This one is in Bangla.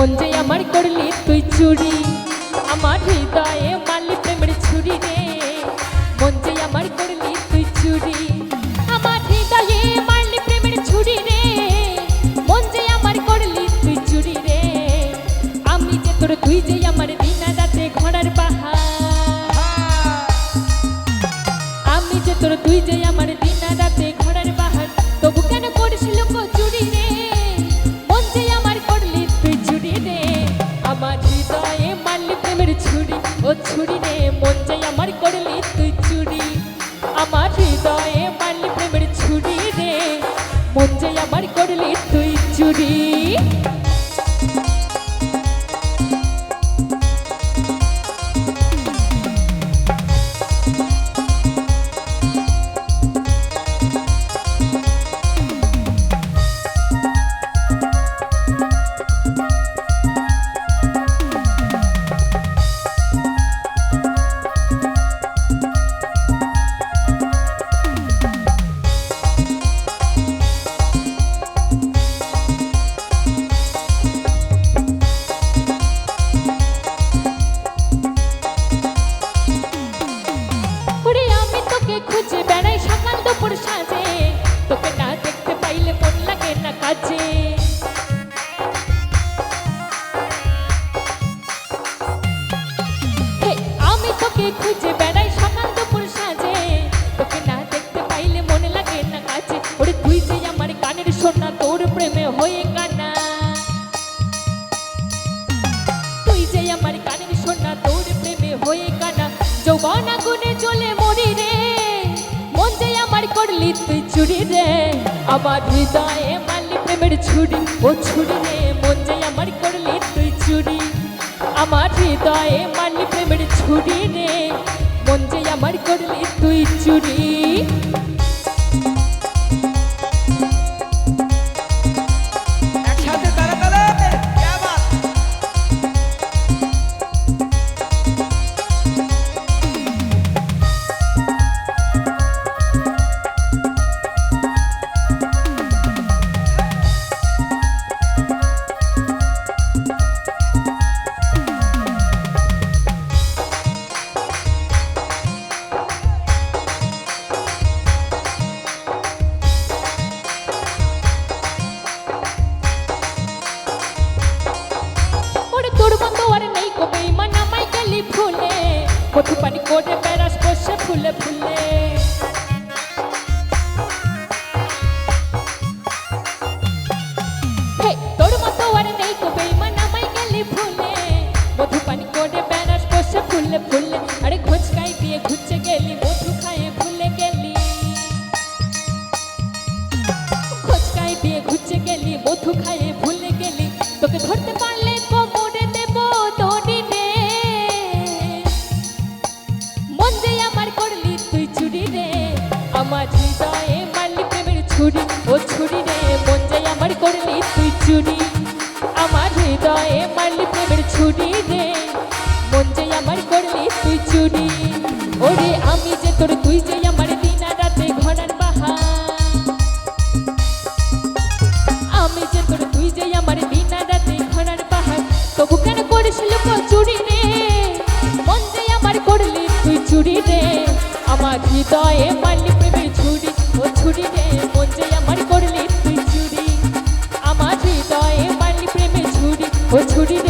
মন যে আমার করলি তুই চুরি। আমার হৃদয়ে মারলি প্রেমের ছুরি রে। মন যে আমার করলি তুই চুরি। আমার হৃদয়ে মারলি প্রেমের ছুরি রে। মন যে আমার করলি তুই চুরি রে। আমি যে তোর তুই যে আমার দিনা রাতে ঘোড়ার বাহার আমি যে তোর তুই যে আমার তুই লাগে না আমি তোকে খুঁজে বেড়াই সকাল দুপুর সাজে তোকে না দেখতে পাইলে মন লাগে না কাজে ওরে তুই যে আমার কানের সোনা তোর প্রেমে হয়ে কানা তুই যে আমার কানের সোনা তোর প্রেমে হয়ে কানা যৌবন আগুনে জ্বলে মরি রে করলি তুই চুরি রে, আমার হৃদয়ে মারলি প্রেমের ছুরি। ও ছুরি রে, মন যে আমার করলি তুই চুরি। আমার হৃদয়ে মারলি প্রেমের ছুরি রে, মন যে আমার করলি তুই চুরি। ফুলে ফুলে, আরে ঘুচকাই দিয়ে ঘুচে গেলি মধু খায়ে ফুলে গেলি। খোঁচকাই দিয়ে ঘুচে গেলি মধু খায়ে ভুলে গেলি। তোকে ধরতে পারলে কোমরে দেব দড়ি রে মন যে আমার করলি তুই চুরি রে, আমার হৃদয়ে মারলি প্রেমের ছুরি, ও ছুরি রে। মন যে আমার করলি তুই চুরি, আমার হৃদয়ে মারলি প্রেমের ছুরি রে। চুরি রে আমার হৃদয়ে মারলি প্রেমের ছুরি। ও ছুরি রে মন যে আমার করলি তুই চুরি আমার হৃদয়ে মারলি প্রেমের ছুরি। ও ছুরি রে